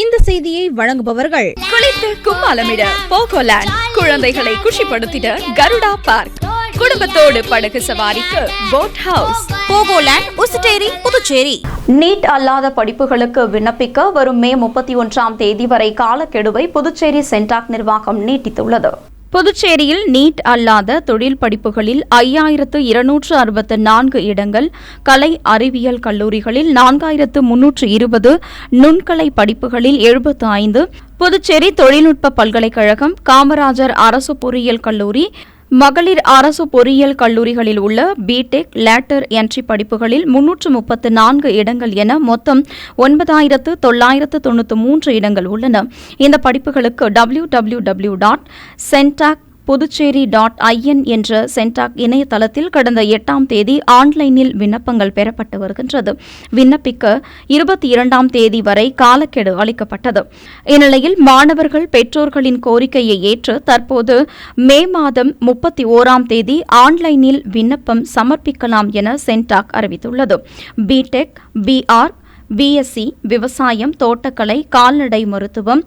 இந்த செய்தியை வழங்குபவர்கள் குளித்து கும்மாலமிட போகோலேண்ட் குழந்தைகளை குஷிப்படுத்திட கருடா பார்க். குடும்பத்தோடு படகு சவாரிக்கு போட் ஹவுஸ் போகோலேண்ட் உசுட்டேரி புதுச்சேரி. நீட் அல்லாத படிப்புகளுக்கு விண்ணப்பிக்க வரும் மே முப்பத்தி ஒன்றாம் தேதி வரை காலக்கெடுவை புதுச்சேரி சென்டாக் நிர்வாகம் நீட்டித்துள்ளது. புதுச்சேரியில் நீட் அல்லாத தொழில் படிப்புகளில் ஐயாயிரத்து இருநூற்று அறுபத்து நான்கு இடங்கள் கலை அறிவியல் கல்லூரிகளில் நான்காயிரத்து முன்னூற்று இருபது நுண்கலை படிப்புகளில் எழுபத்து ஐந்து புதுச்சேரி தொழில்நுட்ப பல்கலைக்கழகம் காமராஜர் அரசு பொறியியல் கல்லூரி மகளிர் அரசு பொறியியல் கல்லூரிகளில் உள்ள பிடெக் லேட்டர் என்ட்ரி படிப்புகளில் முன்னூற்று முப்பத்து நான்கு இடங்கள் என மொத்தம் ஒன்பதாயிரத்து தொள்ளாயிரத்து தொன்னூற்று மூன்று இடங்கள் உள்ளன. இந்த படிப்புகளுக்கு W W W dot CENTAC Puducherry dot IN என்ற சென்டாக் இணையதளத்தில் கடந்த எட்டாம் தேதி ஆன்லைனில் விண்ணப்பங்கள் பெறப்பட்டு வருகின்றது. விண்ணப்பிக்க இருபத்தி இரண்டாம் தேதி வரை காலக்கெடு அளிக்கப்பட்டது. இந்நிலையில் மாணவர்கள் பெற்றோர்களின் கோரிக்கையை ஏற்று தற்போது மே மாதம் முப்பத்தி ஓராம் தேதி ஆன்லைனில் விண்ணப்பம் சமர்ப்பிக்கலாம் என சென்டாக் அறிவித்துள்ளது. பிடெக் பிஆர் பிஎஸ்சி விவசாயம் தோட்டக்கலை கால்நடை மருத்துவம்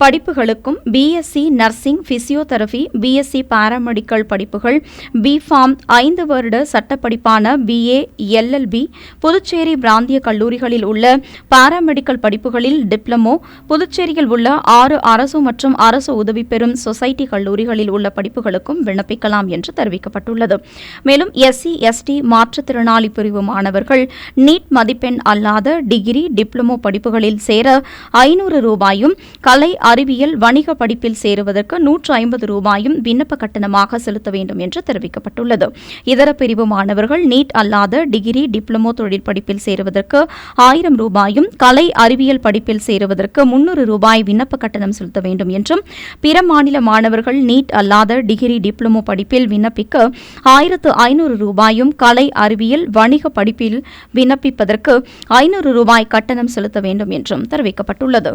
படிப்புகளுக்கும் BSc nursing physiotherapy BSc paramedical படிப்புகள் பிஃபார்ம் ஐந்து வருட சட்டப்படிப்பான பிஏ எல்எல்பி புதுச்சேரி பிராந்திய கல்லூரிகளில் உள்ள பாராமெடிக்கல் படிப்புகளில் டிப்ளமோ புதுச்சேரியில் உள்ள ஆறு அரசு மற்றும் அரசு உதவி பெறும் சொசைட்டி கல்லூரிகளில் உள்ள படிப்புகளுக்கும் விண்ணப்பிக்கலாம் என்று தெரிவிக்கப்பட்டுள்ளது. மேலும் எஸ்சி எஸ்டி மாற்றுத்திறனாளி பிரிவு மாணவர்கள் நீட் மதிப்பெண் அல்லாத டிகிரி டிப்ளமோ படிப்புகளில் சேர ஐநூறு ரூபாயும் கலை அறிவியல் வணிக படிப்பில் சேருவதற்கு நூற்று ஐம்பது ரூபாயும் விண்ணப்ப கட்டணமாக செலுத்த வேண்டும் என்று தெரிவிக்கப்பட்டுள்ளது. இதர பிரிவு மாணவர்கள் நீட் அல்லாத டிகிரி டிப்ளமோ தொழில் படிப்பில் சேருவதற்கு ஆயிரம் ரூபாயும் கலை அறிவியல் படிப்பில் சேருவதற்கு முன்னூறு ரூபாய் விண்ணப்ப கட்டணம் செலுத்த வேண்டும் என்றும் பிற மாநில மாணவர்கள் நீட் அல்லாத டிகிரி டிப்ளமோ படிப்பில் விண்ணப்பிக்க ஆயிரத்து ஐநூறு ரூபாயும் கலை அறிவியல் வணிக படிப்பில் விண்ணப்பிப்பதற்கு ஐநூறு ரூபாய் கட்டணம் செலுத்த வேண்டும் என்றும் தெரிவிக்கப்பட்டுள்ளது.